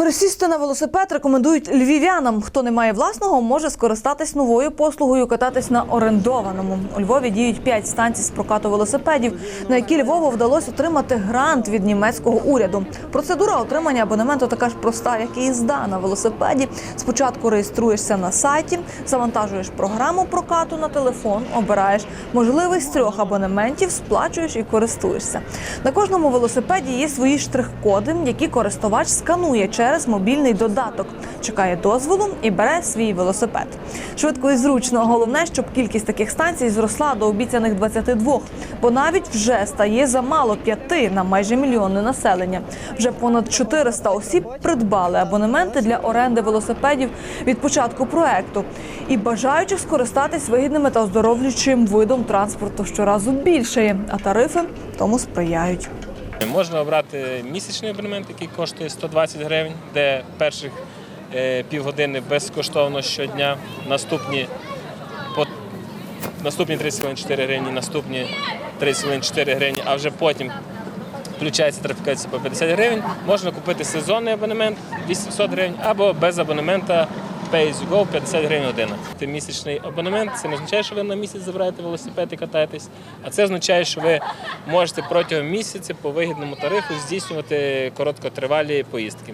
Пересісти на велосипед рекомендують львів'янам. Хто не має власного, може скористатись новою послугою кататись на орендованому. У Львові діють п'ять станцій з прокату велосипедів, на які Львову вдалося отримати грант від німецького уряду. Процедура отримання абонементу така ж проста, як і їзда на велосипеді. Спочатку реєструєшся на сайті, завантажуєш програму прокату на телефон, обираєш можливий з трьох абонементів, сплачуєш і користуєшся. На кожному велосипеді є свої штрих-коди, які користувач сканує через мобільний додаток, чекає дозволу і бере свій велосипед. Швидко і зручно. Головне, щоб кількість таких станцій зросла до обіцяних 22, бо навіть вже стає замало п'яти на майже мільйонне населення. Вже понад 400 осіб придбали абонементи для оренди велосипедів від початку проекту. І бажаючих скористатись вигідними та оздоровлюючим видом транспорту щоразу більшає, а тарифи тому сприяють. Можна обрати місячний абонемент, який коштує 120 гривень, де перших е, півгодини безкоштовно щодня, наступні по наступні 30 хвилин 4 гривні, наступні 30 хвилин 4 гривні, а вже потім включається тарифікація по 50 гривень. Можна купити сезонний абонемент 800 гривень або без абонемента Pay as you go 50 гривень година. Це місячний абонемент. Це не означає, що ви на місяць забираєте велосипед і катаєтесь, а це означає, що ви можете протягом місяця по вигідному тарифу здійснювати короткотривалі поїздки.